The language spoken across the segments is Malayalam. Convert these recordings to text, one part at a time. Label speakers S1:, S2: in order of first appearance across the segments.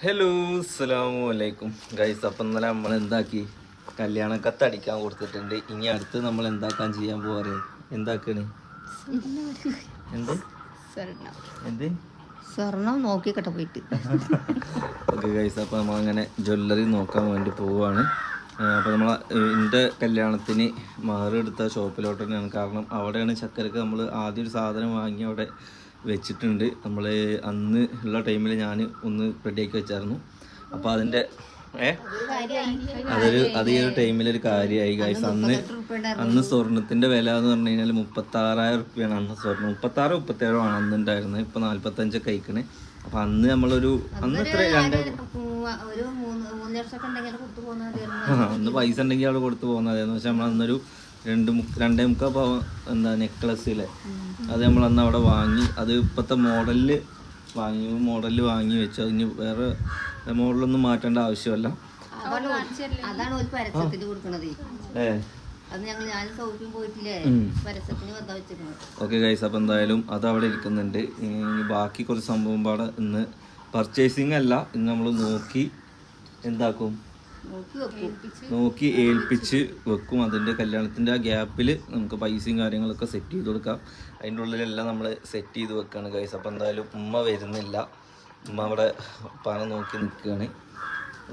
S1: ഹലോ അസ്സലാമു അലൈക്കും. ഗൈസ് അപ്പം ഇന്നലെ നമ്മൾ എന്താക്കി? കല്യാണ കത്ത് അടിക്കാൻ കൊടുത്തിട്ടുണ്ട്. ഇനി അടുത്ത് നമ്മൾ എന്താക്കാൻ ചെയ്യാൻ പോവാറ്? എന്താക്കണ്? എന്ത്? എന്ത്?
S2: സ്വർണം നോക്കിക്കട്ടെ പോയിട്ട്.
S1: ഓക്കെ ഗൈസ് അപ്പം നമ്മൾ അങ്ങനെ ജ്വല്ലറി നോക്കാൻ വേണ്ടി പോവുകയാണ് അപ്പോൾ നമ്മൾ എന്റെ കല്യാണത്തിന് മാറി എടുത്ത ഷോപ്പിലോട്ട് തന്നെയാണ്. കാരണം അവിടെയാണ് ചക്കരക്ക് നമ്മൾ ആദ്യം ഒരു സാധനം വാങ്ങി അവിടെ വെച്ചിട്ടുണ്ട്. നമ്മൾ അന്ന് ഉള്ള ടൈമിൽ ഞാൻ ഒന്ന് റെഡിയാക്കി വെച്ചായിരുന്നു. അപ്പോൾ അതിന്റെ ഏ? അതൊരു അത് ഈ ഒരു ടൈമിലൊരു കാര്യമായി ഗൈസ് അന്ന് അന്ന് സ്വർണത്തിന്റെ വില എന്ന് പറഞ്ഞു കഴിഞ്ഞാൽ മുപ്പത്താറായിരം റുപ്യാണ് അന്ന് സ്വർണം. മുപ്പത്താറ് മുപ്പത്തേഴോ ആണ് അന്ന് ഉണ്ടായിരുന്നത്. ഇപ്പം നാൽപ്പത്തഞ്ചൊക്കെ കഴിക്കണേ അപ്പം അന്ന് നമ്മളൊരു അന്ന് ഇത്ര രണ്ട് ആ, അന്ന് പൈസ ഉണ്ടെങ്കിൽ അവിടെ കൊടുത്തു പോകുന്നതായിരുന്നു പക്ഷെ നമ്മൾ അന്നൊരു രണ്ട് മുക്ക രണ്ടേ മുക്കാൽ പാവം എന്താ നെക്ലസ്സിലെ. അത് നമ്മൾ അന്ന് അവിടെ വാങ്ങി അത് ഇപ്പോഴത്തെ മോഡലിൽ വാങ്ങി മോഡലിൽ വാങ്ങി വെച്ചു. അതിന് വേറെ മോഡലൊന്നും മാറ്റേണ്ട ആവശ്യമല്ല.
S2: അതാണ് ഒരു പരസ്യത്തിന് കൊടുക്കണത്.
S1: ഏ. ഓക്കെ ഗൈസ് അപ്പം എന്തായാലും അത് അവിടെ ഇരിക്കുന്നുണ്ട്. ബാക്കി കുറച്ച് സംഭവം പാടെ ഇന്ന് പർച്ചേസിങ് അല്ല. ഇന്ന് നമ്മൾ നോക്കി എന്താക്കും.
S2: നോക്കി
S1: ഏൽപ്പിച്ച് വെക്കും. അതിന്റെ കല്യാണത്തിന്റെ ആ ഗ്യാപ്പിൽ നമുക്ക് പൈസയും കാര്യങ്ങളൊക്കെ സെറ്റ് ചെയ്ത് കൊടുക്കാം. അതിന്റെ ഉള്ളിലെല്ലാം നമ്മൾ സെറ്റ് ചെയ്ത് വെക്കുകയാണ് ഗൈസ് അപ്പോൾ എന്തായാലും ഉമ്മ വരുന്നില്ല. ഉമ്മ അവിടെ പണ നോക്കി നിൽക്കുകയാണ്.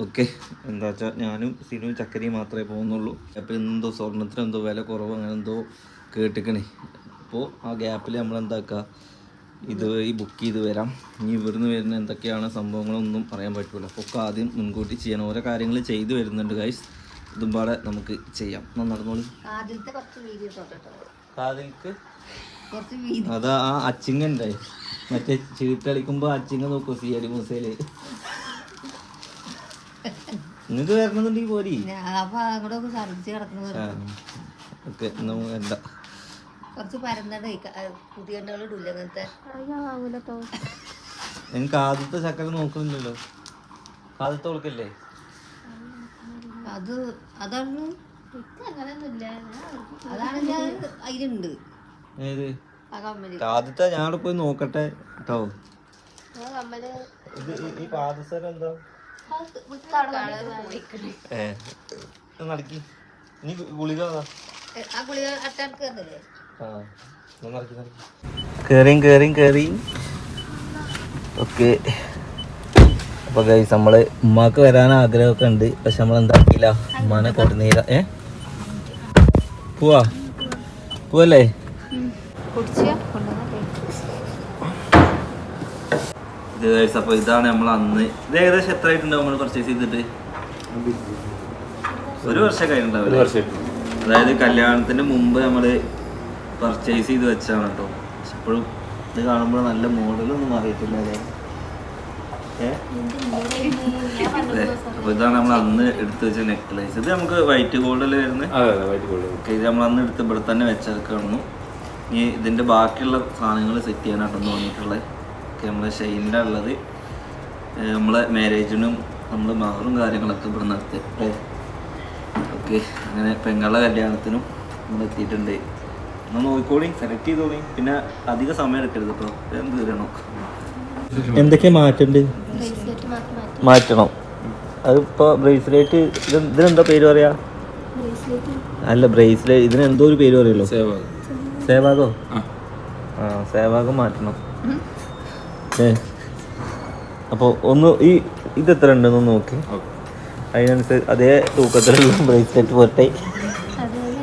S1: ഓക്കെ എന്താ വെച്ചാൽ ഞാനും സിനുവും ചക്കരയും മാത്രമേ പോകുന്നുള്ളൂ. അപ്പോൾ എന്തോ സ്വർണത്തിന് എന്തോ വില കുറവ് അങ്ങനെ എന്തോ കേട്ടിക്കണേ. അപ്പോൾ ആ ഗ്യാപ്പിൽ നമ്മൾ എന്താക്കുക ഇത് ഈ ബുക്ക് ചെയ്ത് വരാം. ഇനി ഇവിടുന്ന് വരുന്ന എന്തൊക്കെയാണ് സംഭവങ്ങളൊന്നും പറയാൻ പറ്റില്ല അപ്പോൾ ഒക്കെ ആദ്യം മുൻകൂട്ടി ചെയ്യണം. ഓരോ കാര്യങ്ങൾ ചെയ്തു വരുന്നുണ്ട് ഗൈസ് ഇതും പാടെ നമുക്ക് ചെയ്യാം. നടന്നോളൂ. കാതിൽക്ക് അതാ ആ അച്ചിങ്ങ ഉണ്ടായി മറ്റേ ചീട്ടളിക്കുമ്പോൾ അച്ചിങ്ങ നോക്കൂ സി അടി മൂസയിൽ നിങ്ങൾക്ക് വരണമെന്നുണ്ടെങ്കിൽ പോരി ഓക്കെ എന്നാ വേണ്ട.
S2: കുറച്ച് പരന്നട പുതിയ ഇടില്ല അങ്ങനത്തെ
S1: എനിക്ക് ആദ്യത്തെ ചക്കര നോക്കുന്നില്ലല്ലോ ആദ്യത്തെ കൊടുക്കല്ലേ?
S2: അത് അതാണ് അതാണ് ഞാൻ അതിലുണ്ട്.
S1: ഏത്?
S2: ആ കമ്മൽ.
S1: ആദ്യത്തെ ഞാൻ പോയി നോക്കട്ടെ കേട്ടോ ഈ- ഈ പാദസരം എന്താ? നടക്കി. ഇനി ഗുളിക
S2: ആ ഗുളിക അട്ടക്ക് തന്നില്ലേ?
S1: കയറിയും കേറിയും കേറിയും ഓക്കെ. അപ്പൊ ഗൈസ് നമ്മൾ ഉമ്മാക്ക് വരാൻ ആഗ്രഹമൊക്കെ ഉണ്ട്. പക്ഷെ നമ്മൾ എന്താക്കിയില്ല ഉമ്മാനെ കൊടുന്നില്ല ഏ? പോവാ. പോവല്ലേ? ഇത് ഗൈസ് അപ്പൊ ഇതാണ് നമ്മൾ അന്ന്. ഇത് ഏകദേശം എത്ര ആയിട്ടുണ്ടാവും നമ്മൾ പർച്ചേസ് ചെയ്തിട്ട്? ഒരു വർഷം കഴിഞ്ഞിട്ടുണ്ടാവില്ല അതായത് കല്യാണത്തിന് മുമ്പ് നമ്മൾ പർച്ചേസ് ചെയ്ത് വെച്ചാണ് കേട്ടോ പക്ഷെ ഇപ്പോഴും ഇത് കാണുമ്പോൾ നല്ല മോഡലൊന്നും മാറിയിട്ടില്ല അല്ലേ? ഏ? അതെ. അപ്പൊ ഇതാണ് നമ്മൾ അന്ന് എടുത്ത് വെച്ച നെക്ലൈസ് ഇത് നമുക്ക് വൈറ്റ് ഗോൾഡിൽ വരുന്നത് ഓക്കെ ഇത് നമ്മൾ അന്ന് എടുത്ത് ഇവിടെ തന്നെ വെച്ചേക്കാണു ഇനി ഇതിന്റെ ബാക്കിയുള്ള സാധനങ്ങൾ സെറ്റ് ചെയ്യാനായിട്ടാണ് തോന്നിയിട്ടുള്ളത്. ഓക്കെ നമ്മളെ ഷെയിന്റെ ഉള്ളത്. നമ്മളെ മാരേജിനും നമ്മൾ മാറും കാര്യങ്ങളൊക്കെ ഇവിടെ നിർത്തി. ഓക്കെ അങ്ങനെ പെങ്ങളുടെ കല്യാണത്തിനും നമ്മൾ എത്തിയിട്ടുണ്ട്. എന്നാൽ നോക്കിക്കോളി സെലക്ട് ചെയ്തോളി. പിന്നെ അധിക സമയം എടുക്കരുത് കേട്ടോ വേഗം തീരണം എന്തൊക്കെ മാറ്റുണ്ട്? മാറ്റണം. അതിപ്പോ ബ്രേസ്ലെറ്റ് ഇതിനെന്താ പേര് പറയാ? അല്ല ബ്രേസ്ലെറ്റ് ഇതിന് എന്തോ ഒരു പേര് പറയല്ലോ സേവാഗോ? ആ. സേവാഗം മാറ്റണം. ഏ. അപ്പോൾ ഒന്ന് ഈ ഇത് എത്ര ഉണ്ടെന്ന് നോക്കി. അതിനനുസരിച്ച് അതേ തൂക്കത്തിലുള്ള ബ്രേസ്ലെറ്റ് പോട്ടെ.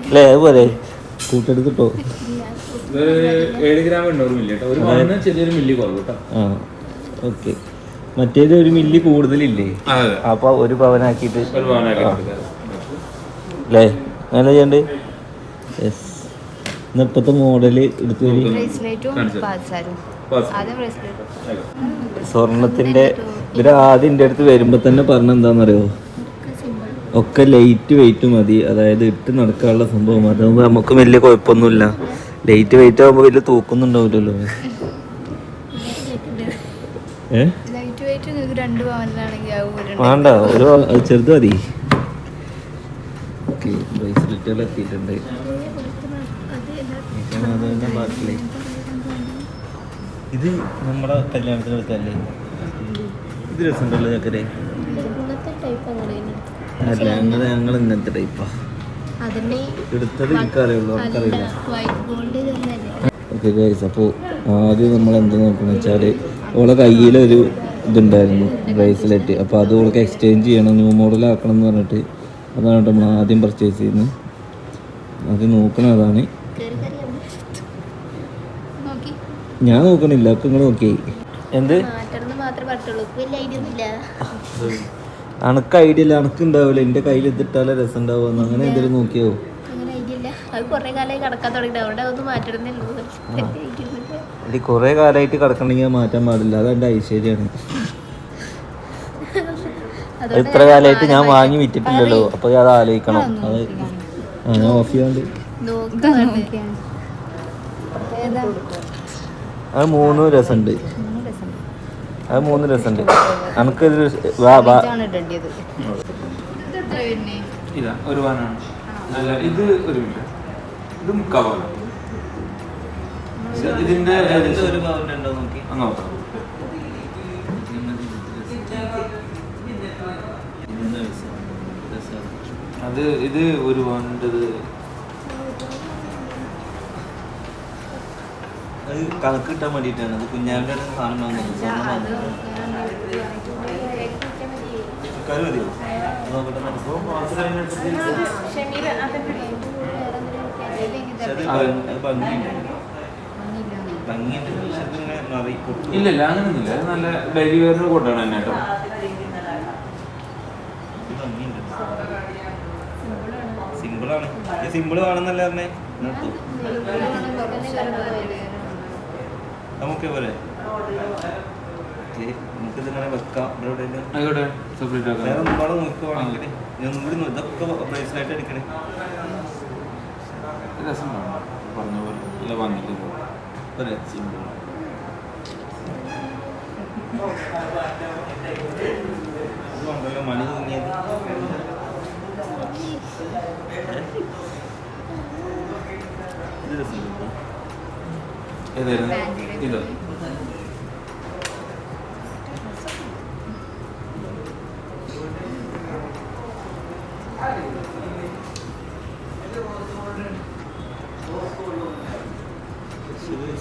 S1: അല്ലേ? അതുപോലെ കൂട്ടെടുത്തിട്ടോ
S3: ഏഴ് ഗ്രാം ഉണ്ടോ മില്ലി കേട്ടോ ഒരു പവന് ചെറിയൊരു മില്ലി കുറവ് കേട്ടോ.
S1: ആ ഓക്കെ. മറ്റേത് ഒരു മില്ലി കൂടുതലില്ലേ? അപ്പൊ ഒരു
S3: പവനാക്കിട്ട്
S1: അല്ലേ? അങ്ങനെ ചെയ്യണ്ട്? യെസ് എന്നാ ഇപ്പത്തെ മോഡൽ എടുത്തു സ്വർണത്തിന്റെ ഇവരാദ്യം ആദ്യം എന്റെ അടുത്ത് വരുമ്പോ തന്നെ പറഞ്ഞ എന്താണെന്നറിയോ ഒക്കെ ലൈറ്റ് വെയിറ്റ് മതി. അതായത് ഇട്ട് നടക്കാനുള്ള സംഭവം അതാകുമ്പോൾ നമുക്ക് വലിയ കുഴപ്പമൊന്നുമില്ല. ലൈറ്റ് വെയിറ്റ് ആകുമ്പോൾ വലിയ ഏ?
S4: രണ്ട് പവനിലാണെങ്കിൽ ആവും
S1: വേണ്ട ഒരു ചെറുത് മതി. ഓക്കെ ബ്രേസ്ലെറ്റുകൾ എത്തിയിട്ടുണ്ട് ബാക്കിലേ ഇത് നമ്മുടെ കല്യാണത്തിന് എടുത്തല്ലേ ഇത് രസമുണ്ടല്ലോ ചക്കരെ.
S2: ടൈപ്പ് അങ്ങനെ
S1: ഞങ്ങൾ ഞങ്ങൾ ഇന്നത്തെ ടൈപ്പാ എടുത്തത് എനിക്കറിയുള്ളൂ ഓക്കെ ഗൈസ് അപ്പോൾ ആദ്യം നമ്മൾ എന്താ നോക്കുന്നത് വെച്ചാൽ ഓളെ കയ്യിലൊരു ഇതുണ്ടായിരുന്നു ബ്രേസ്ലെറ്റ് അപ്പോൾ അത് ഓൾക്ക് എക്സ്ചേഞ്ച് ചെയ്യണം ന്യൂ മോഡൽ ആക്കണം എന്ന് പറഞ്ഞിട്ട് അതാണ് നമ്മൾ ആദ്യം പർച്ചേസ് ചെയ്യുന്നത്. അത് നോക്കണം അതാണ്. ഞാൻ നോക്കണില്ല ഒക്കെ നിങ്ങൾ നോക്കി എന്ത്?
S2: മാത്രമേ പറ്റുള്ളൂ വലിയ ഐഡിയ ഒന്നുമില്ല.
S1: അണക്ക് ഐഡിയ ഇല്ല അണക്ക് ഉണ്ടാവില്ല എന്റെ കയ്യിൽ ഇതിട്ടാലേ രസം ഉണ്ടാവുമെന്ന് അങ്ങനെ എന്തെങ്കിലും നോക്കിയോ?
S2: അത് കുറേ.
S1: ഇത് കാലമായിട്ട് കിടക്കണമെങ്കിൽ മാറ്റാൻ പാടില്ല. അത് എന്റെ ഐശ്വര്യമാണ് അത് ഇത്ര കാലമായിട്ട് ഞാൻ വാങ്ങി വിറ്റിട്ടില്ലല്ലോ? അപ്പൊ അത് ആലോചിക്കണം. അത് ഞാൻ ഓഫ് ചെയ്യാണ്ട്. അത് മൂന്നും രസമുണ്ട് അത് മൂന്ന് രസമുണ്ട്. നമുക്കിത് വാ
S3: ഇതാ ഒരു വാനാണ്. അല്ല ഇത് ഒരു മിനിറ്റ്. ഇത് മുക്കാ ഇതിന്റെ
S1: ഒരു ഉണ്ടോ നോക്കി?
S3: അങ്ങ് നോക്കാം. അത് ഇത് ഒരു പവന്റെത്
S1: അത് കണക്ക് കിട്ടാൻ വേണ്ടിയിട്ടാണ്. അത് കുഞ്ഞാവിന്റെ സാധനം വാങ്ങുന്നത്. മതിയോ? നോക്കട്ടെ നമുക്ക്. പക്ഷെ അത് ഭംഗി- അത് ഭംഗിയുണ്ട്. ഭംഗിയുണ്ട്. പക്ഷെ അതിങ്ങനെ നിറയെ പൊട്ടും.
S3: ഇല്ല ഇല്ല അങ്ങനെയൊന്നുമില്ല അത് നല്ല ഡെയിലി വെയറിന് കൊണ്ടാണ് തന്നെ കേട്ടോ.
S1: സിമ്പിളാണ്. സിമ്പിൾ വേണമെന്നല്ലേ പറഞ്ഞേ? നിർത്തൂ നമുക്ക് പോലെ നമുക്ക് ഇതിങ്ങനെ വെക്കാം. ഇവിടെ
S3: ആയിക്കോട്ടെ സെപ്പറേറ്റ്
S1: വേറെ
S3: ആക്കാം
S1: ഒരുപാട് നോക്കുവാണെങ്കിൽ ഞാൻ ഒന്നും കൂടി നോ- ഇതൊക്കെ ബ്രേസ്ലെറ്റ് എടുക്കണേ.
S3: രസമാണ് പറഞ്ഞ പോലെ നല്ല ഭംഗിക്ക്
S1: പോരെ സിമ്പിൾ ഉണ്ടല്ലോ മണി തൂങ്ങിയത്. ഇത് രസമുണ്ട്
S3: ഏതായിരുന്നു? ഇത്.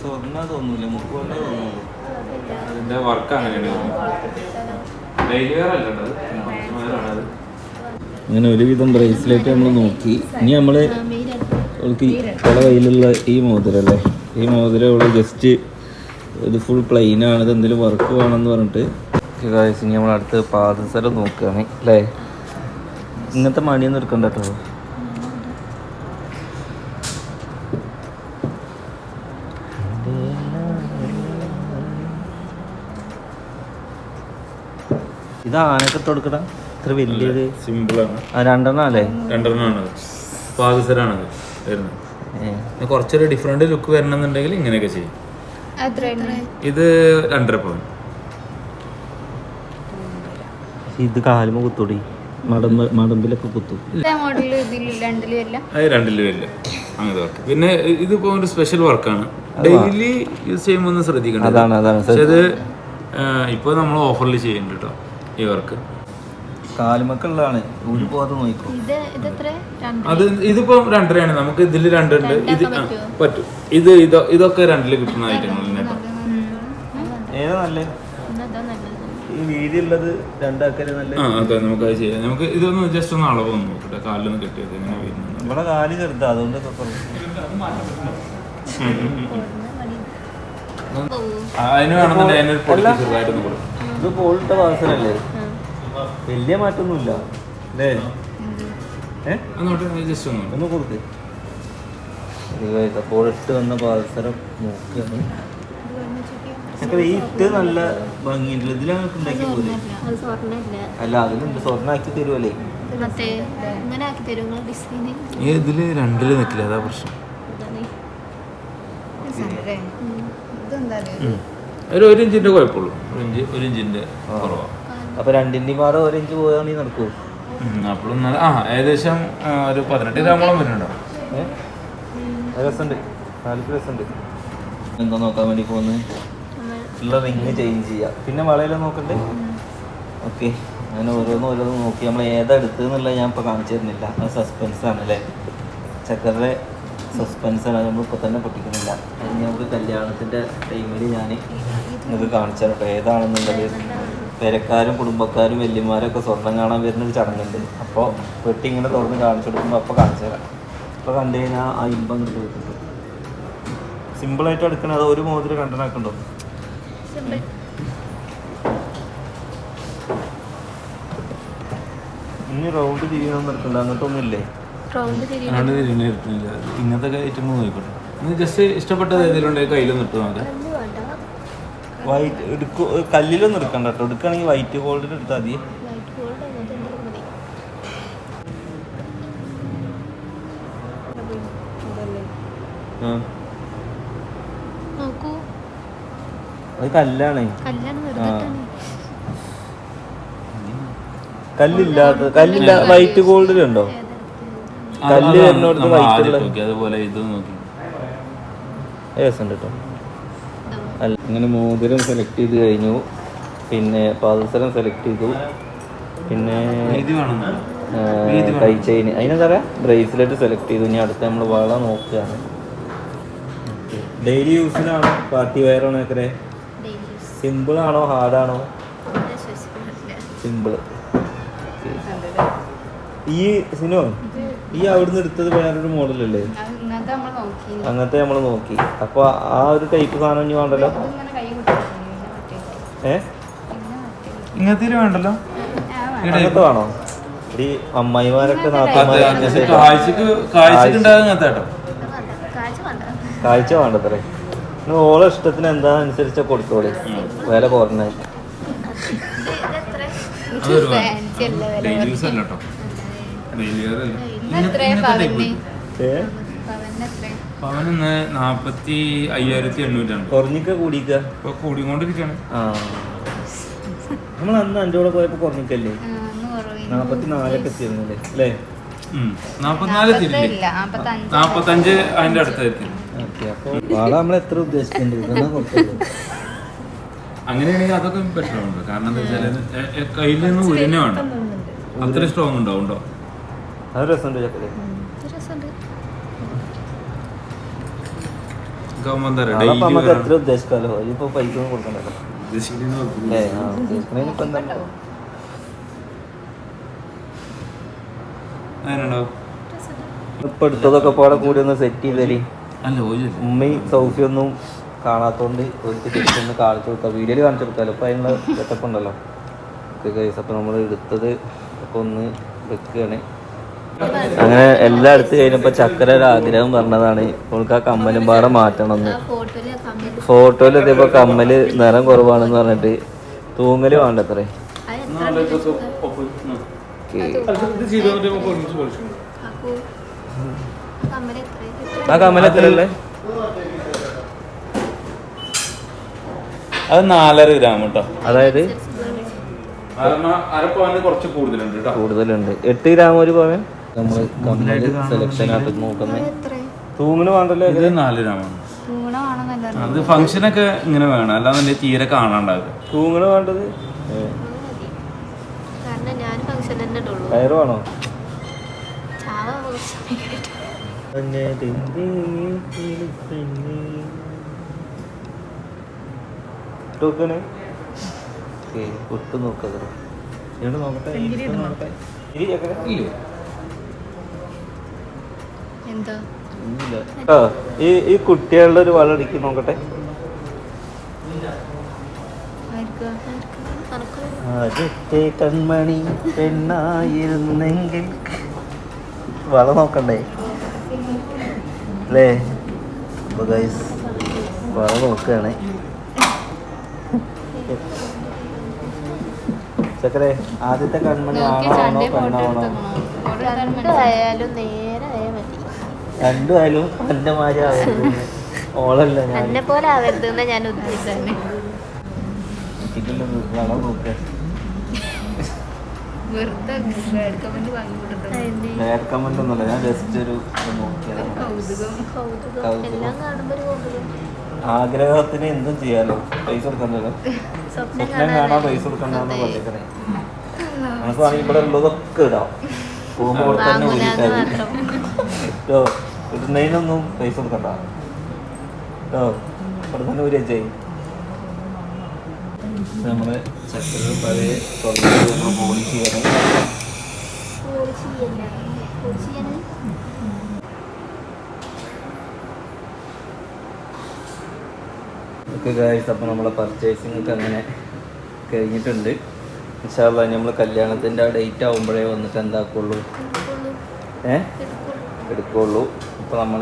S1: സ്വർണ തോന്നൂല മുക്കുകൊണ്ട തോന്നുള്ളൂ
S3: അതിന്റെ വർക്ക് അങ്ങനെയാണ് ഡെയിലി വെയർ
S1: അങ്ങനെ ഒരുവിധം ബ്രേസ്ലെറ്റ് നമ്മൾ നോക്കി. ഇനി നമ്മൾ അവൾക്ക് കയ്യിലുള്ള ഈ മോതിരം അല്ലേ? ഈ മോതിരം അവൾ ജസ്റ്റ് ഇത് ഫുൾ പ്ലെയിൻ ആണ്. ഇത് എന്തെങ്കിലും വർക്ക് വേണമെന്ന് പറഞ്ഞിട്ട്. ഗായ്സ് ഇനി നമ്മൾ അടുത്ത് പാദസരം നോക്കുകയാണ് അല്ലേ? ഇങ്ങനത്തെ മണിയൊന്നും എടുക്കണ്ട കേട്ടോ. ഇത് ആനക്കെട്ട് കൊടുക്കടാ ഇത്ര വലിയത്.
S3: സിമ്പിൾ
S1: ആണ്. രണ്ടെണ്ണം അല്ലേ?
S3: രണ്ടെണ്ണമാണത് പാദസരാണത് വരുന്നത്. കുറച്ചൊരു ഡിഫറെന്റ് ലുക്ക് വരണമെന്നുണ്ടെങ്കിൽ ഇങ്ങനെയൊക്കെ ചെയ്യും.
S4: അത്ര
S3: ഇത് രണ്ടര പവൻ.
S1: ഇത് കാലുമ കുത്തുടി. മടമ്പ് മടമ്പിലൊക്കെ കുത്തും.
S3: അത് രണ്ടിലും ഇല്ല അങ്ങനത്തെ വർക്ക് പിന്നെ ഇതിപ്പോ ഒരു സ്പെഷ്യൽ വർക്കാണ് ഡെയിലി യൂസ് ചെയ്യുമ്പോൾ ഒന്ന് ശ്രദ്ധിക്കണം
S1: അതാണ് അതാണ്.
S3: പക്ഷെ ഇത് ഇപ്പോൾ നമ്മൾ ഓഫറിൽ ചെയ്യുന്നുണ്ട് കേട്ടോ ഈ വർക്ക്
S1: കാലുമക്കുള്ളതാണ്. ഒരു പോകാതെ നോക്കും
S3: അത് ഇതിപ്പോ രണ്ടരയാണ്. നമുക്ക് ഇതിൽ രണ്ടുണ്ട്. ഇത് ആ, പറ്റും. ഇത് ഇതോ ഇതൊക്കെ രണ്ടിൽ കിട്ടുന്ന ഐറ്റങ്ങൾ കേട്ടോ.
S1: ഏതാ നല്ല ഈ വീതിയുള്ളത് നല്ല
S3: ആ അതെ നമുക്ക് അത് ചെയ്യാം. നമുക്ക് ഇതൊന്ന് ജസ്റ്റ് ഒന്ന് അളവ് ഒന്ന് നോക്കട്ടെ കാലിലൊന്ന് കെട്ടിയത് എങ്ങനെ വരുന്നത്.
S1: ഇവിടെ കാൽ ചെറുതാ അതുകൊണ്ട് ഇപ്പൊ കുറവ്.
S3: ആ, അതിന് വേണമെന്നുണ്ടെങ്കിൽ അതിനൊരു പൊടി ചെറുതായിട്ടൊന്ന് കൊടുക്കും.
S1: ഇത് പോളിട്ട വാസനല്ലേ? വലിയ മാറ്റൊന്നുമില്ല. അല്ലേ?
S3: ഒന്ന്
S1: അപ്പോൾ ഇട്ട് വന്ന പാദസരം നോക്കിയാണ് ഈ ഇട്ട് നല്ല ഭംഗിയുണ്ട് ഇതിലാണ് ഉണ്ടാക്കി പോലെ. അല്ല അതിലുണ്ട്. സ്വർണാക്കി തരുമല്ലേ
S3: ഇതിൽ രണ്ടിൽ നിൽക്കില്ല അതാ പ്രശ്നം. ഒരു ഒരു ഇഞ്ചിന്റെ കുഴപ്പമുള്ളൂ. ഒരു ഇഞ്ച് ഒരു ഇഞ്ചിന്റെ കുറവാണ്
S1: അപ്പൊ രണ്ടിന്റെ പാടെ ഒരു ഇഞ്ച് പോയാണെങ്കിൽ നടക്കൂ
S3: അപ്പോഴും നല്ല ആ ഏകദേശം ഒരു പതിനെട്ട് ഗ്രാമോളം വരുന്നുണ്ടോ.
S1: ഏഹ് രസമുണ്ട്. നാലിക്ക് രസമുണ്ട്. എന്താ നോക്കാൻ വേണ്ടി പോകുന്നത് ഉള്ള റിങ് ചേഞ്ച് ചെയ്യാം. പിന്നെ വളയെല്ലാം നോക്കണ്ടേ? ഓക്കെ. അങ്ങനെ ഓരോന്ന് ഓരോന്ന് നോക്കി. നമ്മൾ ഏതാ എടുത്തതെന്നുള്ളത് ഞാൻ ഇപ്പോൾ കാണിച്ചു തരുന്നില്ല. അത് സസ്പെൻസ് ആണല്ലേ അല്ലേ? ചക്കരുടെ സസ്പെൻസ് ആണ്. നമ്മൾ ഇപ്പോൾ തന്നെ പൊട്ടിക്കുന്നില്ല. അത് നമുക്ക് കല്യാണത്തിന്റെ ടൈമിൽ ഞാൻ നിങ്ങൾക്ക് കാണിച്ചു തരട്ടെ ഏതാണെന്നുള്ളത്. പെരക്കാരും കുടുംബക്കാരും വല്യമാരൊക്കെ സ്വർണം കാണാൻ വരുന്ന ഒരു ചടങ്ങുണ്ട്. അപ്പോൾ പെട്ടി ഇങ്ങനെ തുറന്ന് കാണിച്ചു കൊടുക്കുമ്പോൾ അപ്പോൾ കാണിച്ചു തരാം. അപ്പോൾ കണ്ടു കഴിഞ്ഞാൽ ആ ഇമ്പം ഇങ്ങോട്ട് കിട്ടും സിമ്പിളായിട്ട് എടുക്കണത് അത് ഒരു മോതിരം കണ്ടനാക്കണ്ടോ
S2: സിമ്പിൾ
S1: ഇനി റൗണ്ട് തിരിയണം. നിർക്കണ്ട
S3: അങ്ങോട്ടൊന്നുമില്ലേ. ഇങ്ങനത്തെ ഐറ്റം നോക്കിക്കോട്ടെ ജസ്റ്റ് ഇഷ്ടപ്പെട്ടത് ഏതെങ്കിലും ഉണ്ടെങ്കിൽ
S2: കയ്യിൽ
S1: വൈറ്റ് എടുക്കു കല്ലിലൊന്നും എടുക്കണ്ട കേട്ടോ എടുക്കുകയാണെങ്കിൽ വൈറ്റ് ഗോൾഡിൽ എടുത്താൽ മതി. അത്. കല്ലാണ്. കല്ലില്ലാത്ത കല്ലില്ല വൈറ്റ് ഗോൾഡിലുണ്ടോ കല്ല് വരുന്നോടത്ത്
S3: വൈറ്റ് അതുപോലെ ഇത് നോക്കി.
S1: കേട്ടോ അല്ല ഇങ്ങനെ മോതിരം സെലക്ട് ചെയ്ത് കഴിഞ്ഞു. പിന്നെ പാദസരം സെലക്ട് ചെയ്തു. പിന്നെ കൈ ചെയിൻ അതിനെന്താ പറയാ? ബ്രേസ്ലെറ്റ് സെലക്ട് ചെയ്തു. ഇനി അടുത്ത നമ്മൾ വള നോക്കുകയാണ്. ഡെയിലി യൂസിനാണോ പാർട്ടി വെയർ ആണോ ഒക്കെ സിമ്പിൾ ആണോ? ഹാർഡാണോ സിമ്പിൾ ഈ സിനോ ഈ അവിടുന്ന് എടുത്തത് വേറൊരു മോഡലല്ലേ
S4: അത് ഇന്നത്തെ നമ്മൾ നോക്കി
S1: അങ്ങനത്തെ നമ്മൾ നോക്കി. അപ്പോൾ ആ ഒരു ടൈപ്പ് സാധനം ഇനി വേണ്ടല്ലോ? ഏ?
S3: ഇങ്ങനത്തെ വേണ്ടല്ലോ?
S4: ആ വേണം.
S1: അങ്ങനത്തെ വേണോ? ഈ അമ്മായിമാരൊക്കെ
S2: കാഴ്ച വേണ്ട.
S1: കാഴ്ച വേണ്ടത്രേ. ഇനി ഓളെ ഇഷ്ടത്തിന് എന്താ അനുസരിച്ച കൊടുത്തോളി. വില കുറഞ്ഞ.
S3: ഡെയിലി പവനിന്ന് നാപ്പത്തി അയ്യായിരത്തി എണ്ണൂറ്റാണ്
S1: കുറഞ്ഞിക്ക കൂടിക്ക
S3: ഇപ്പൊ കൂടിക്കൊണ്ടിരിക്കാണ്.
S1: ആ. നമ്മൾ അന്ന് അഞ്ചോടെ പോയപ്പോ കുറഞ്ഞിക്കല്ലേ? നാപ്പത്തി നാലൊക്കെ എത്തിയിരുന്നില്ലേ? അല്ലേ?
S4: നാപ്പത്തഞ്ച്.
S3: അതിന്റെ അടുത്ത് എത്തി
S1: ഓക്കെ അപ്പോൾ വാള നമ്മൾ എത്ര ഉദ്ദേശിക്കുന്നുണ്ട്
S3: അങ്ങനെയാണെങ്കിൽ അതൊക്കെ ബെറ്റർ ഉണ്ട് കാരണം എന്താ വെച്ചാൽ കയ്യിൽ നിന്ന് ഉരുന്നെ വേണം. അത്ര സ്ട്രോങ് ഉണ്ടാവും ഉണ്ടോ
S1: അത് രസമുണ്ട് ചക്കരെ
S2: ഇത് രസമുണ്ട്
S1: നാളെ നമുക്ക്
S3: ഡെയിലി
S1: എത്ര ഉദ്ദേശിക്കാമല്ലോ ഇപ്പൊ പൈസ ഒന്നും കൊടുക്കണ്ടല്ലോ ഏ ആ ഉദ്ദേശിക്കണേന് എന്താ? ഇപ്പൊ എടുത്തതൊക്കെ പാടെ കൂടി ഒന്ന് സെറ്റ് ചെയ്ത് തരി
S3: അല്ല ഒന്നും
S1: ഉമ്മയും സൗഫിയൊന്നും കാണാത്തോണ്ട് ഒരിക്കൽ തിരിച്ചൊന്ന് കാണിച്ചു കൊടുക്കാം. വീഡിയോയിൽ കാണിച്ചു കൊടുക്കാമല്ലോ ഇപ്പൊ അതിനുള്ള സെറ്റപ്പ് ഉണ്ടല്ലോ. അപ്പൊ നമ്മൾ എടുത്തത് ഒക്കെ ഒന്ന് വെക്കുകയാണ് അങ്ങനെ എല്ലാം എടുത്തു കഴിഞ്ഞപ്പോ ചക്കര ഒരു ആഗ്രഹം പറഞ്ഞതാണ്. ഓൾക്ക് ആ കമ്മലും പാടെ മാറ്റണം എന്ന്
S2: ആ ഫോട്ടോയിൽ കമ്മൽ
S1: ഫോട്ടോയിൽ എത്തിയപ്പോ കമ്മൽ നിറം കുറവാണെന്ന് പറഞ്ഞിട്ട് തൂങ്ങൽ വേണ്ടത്രേ.
S2: ആ കമ്മൽ എത്ര
S1: ആ കമ്മൽ എത്ര ഉള്ളേ
S3: അത് നാലര ഗ്രാം കേട്ടോ
S1: അതായത്
S3: കൂടുതലുണ്ട്.
S1: എട്ട് ഗ്രാം ഒരു പവൻ? നമ്മൾ കമ്മൽ സെലക്ഷൻ ആയിട്ട് നോക്കുന്നത് തൂങ്ങിന് വേണ്ടല്ലോ
S3: ഇത് നാല് ഗ്രാമാണ്. അത്? ഫംഗ്ഷനൊക്കെ ഇങ്ങനെ വേണം. അല്ലാതെ തീരെ കാണാണ്ടാവില്ല.
S1: തൂങ്ങിന് വേണ്ടത്? കയറ് വേണോ. നോക്കണേ ഒട്ട് നോക്കത്. നോക്കട്ടെ ഈ ഇഷ്ടം നോക്കട്ടെ ഇരി ചക്കര.
S2: എന്താ
S1: ഒന്നുമില്ല. ആ ഈ ഈ കുട്ടികളുടെ ഒരു വള അടിക്ക് നോക്കട്ടെ. കൺമണി പെണ്ണായിരുന്നെങ്കിൽ. വള നോക്കണ്ടേ? അല്ലേ? അപ്പൊ ഗൈസ് വള നോക്കുകയാണ്. ചക്കരെ ആദ്യത്തെ കൺമണി ആണോ പെണ്ണാണോ?
S2: ആയാലും നേരെ
S1: രണ്ടുമായാലും എന്റെ മാതിരി ആവരുത് ഓളല്ല ഞാൻ
S2: എന്നെ പോലെ ആവരുത് എന്നാ ഞാൻ ഉദ്ദേശിച്ചത്
S1: ഇതിലും നോക്കുക ബാഡ് കമന്റ് ഒന്നുമല്ല ഞാൻ ജസ്റ്റ് ഒരു ആഗ്രഹത്തിന് എന്തും ചെയ്യാലോ? പൈസ കൊടുക്കണ്ടല്ലോ?
S2: സ്വപ്നം
S1: കാണാൻ പൈസ കൊടുക്കണ്ടെന്ന് പറഞ്ഞേക്കണേ നമുക്ക് ഇവിടെ ഉള്ളതൊക്കെ ഇടാം. പോകുമ്പോൾ തന്നെ
S2: വാങ്ങൂലാന്ന്
S1: ഊരിട്ടാൽ
S2: മാത്രം
S1: കേട്ടോ ഇടുന്നതിനൊന്നും പൈസ കൊടുക്കണ്ട. കേട്ടോ തന്നെ ഊരി വെച്ചേ നമ്മൾ ചക്കര പഴയ പോളിഷ് ചെയ്യണം ഓക്കെ ഗായ്സ് അപ്പോൾ നമ്മളെ പർച്ചേസിംഗ് ഒക്കെ അങ്ങനെ കഴിഞ്ഞിട്ടുണ്ട്. ഇൻഷാല്ല നമ്മൾ കല്യാണത്തിന്റെ ആ ഡേറ്റ് ആവുമ്പോഴേ വന്നിട്ട് എന്താക്കുള്ളൂ? ഏ? എടുക്കുള്ളൂ. അപ്പോൾ നമ്മൾ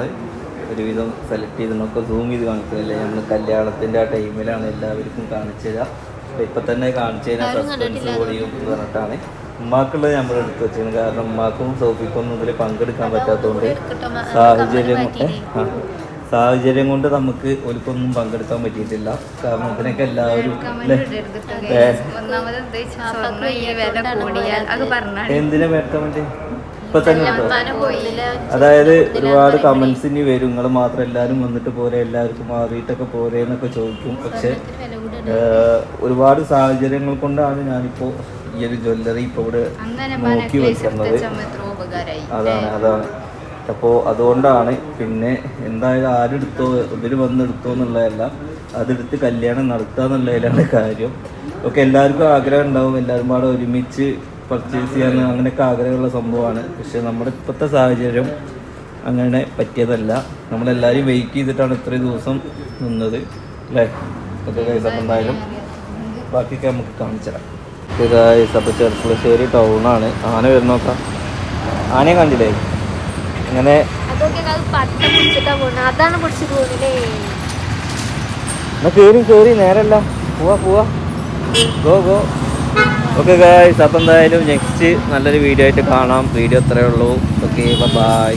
S1: ഒരുവിധം സെലക്ട് ചെയ്തതൊക്കെ സൂം ചെയ്ത് കാണിക്കുന്നില്ലേ? നമ്മൾ കല്യാണത്തിന്റെ ആ ടൈമിലാണ് എല്ലാവർക്കും കാണിച്ചു തരാം. അപ്പോൾ ഇപ്പം തന്നെ കാണിച്ചു തരാൻ
S2: ആരും
S1: സസ്പെൻസ്
S2: കണ്ടിട്ടില്ല
S1: എന്ന് പറഞ്ഞിട്ടാണ്. ഉമ്മാക്കുള്ളത് നമ്മൾ എടുത്ത് വെച്ചിരുന്നു കാരണം ഉമ്മാക്കും സോഫിക്കൊന്നും ഇതിൽ പങ്കെടുക്കാൻ പറ്റാത്തതുകൊണ്ട് സാഹചര്യം. സാഹചര്യം കൊണ്ട് നമുക്ക് ഒലിക്കൊന്നും പങ്കെടുക്കാൻ പറ്റിയിട്ടില്ല. കാരണം ഇതിനൊക്കെ എല്ലാവരും എന്തിനാ മേടിക്കാൻ വേണ്ടി? ഇപ്പൊ തന്നെ അതായത് ഒരുപാട് കമന്റ്സ് ഇനി വരും. നിങ്ങൾ മാത്രം എല്ലാരും വന്നിട്ട് പോരെ എല്ലാവർക്കും മാറിയിട്ടൊക്കെ പോരെ എന്നൊക്കെ ചോദിക്കും. പക്ഷെ ഒരുപാട് സാഹചര്യങ്ങൾ കൊണ്ടാണ് ഞാനിപ്പോ ഈ ഒരു ജ്വല്ലറി ഇപ്പൊ ഇവിടെ നോക്കി
S4: വെച്ചിരുന്നത്.
S1: വെക്കുന്നത് അതാണ് അതാണ്. അപ്പോൾ അതുകൊണ്ടാണ് പിന്നെ എന്തായാലും ആരെടുത്തോ ഇതിൽ വന്നെടുത്തോ എന്നുള്ളതല്ല അതെടുത്ത് കല്യാണം നടത്തുക എന്നുള്ളതിലാണ് കാര്യം. ഒക്കെ എല്ലാവർക്കും ആഗ്രഹം ഉണ്ടാവും. എല്ലാവരും പാടെ ഒരുമിച്ച് പർച്ചേസ് ചെയ്യാൻ അങ്ങനെയൊക്കെ ആഗ്രഹമുള്ള സംഭവമാണ്. പക്ഷെ നമ്മുടെ ഇപ്പോഴത്തെ സാഹചര്യം അങ്ങനെ പറ്റിയതല്ല. നമ്മളെല്ലാവരും വെയിറ്റ് ചെയ്തിട്ടാണ് ഇത്രയും ദിവസം നിന്നത് അല്ലേ? ഗൈസ് അപ്പം എന്തായാലും ബാക്കിയൊക്കെ നമുക്ക് കാണിച്ചു തരാം. അപ്പോൾ ചെറുപ്പുളശ്ശേരി ടൗണാണ് ആന വരുന്നോക്കാം ആനയെ കണ്ടില്ലേ?
S2: അങ്ങനെ
S1: എന്നാ കേറി കേറി നേരല്ല. പോവാ പോവാ. ഗോ ഗോ ഓക്കെ ഗായ്സ് അപ്പം എന്തായാലും നെക്സ്റ്റ് നല്ലൊരു വീഡിയോ ആയിട്ട് കാണാം. വീഡിയോ അത്രയേ ഉള്ളൂ. Okay bye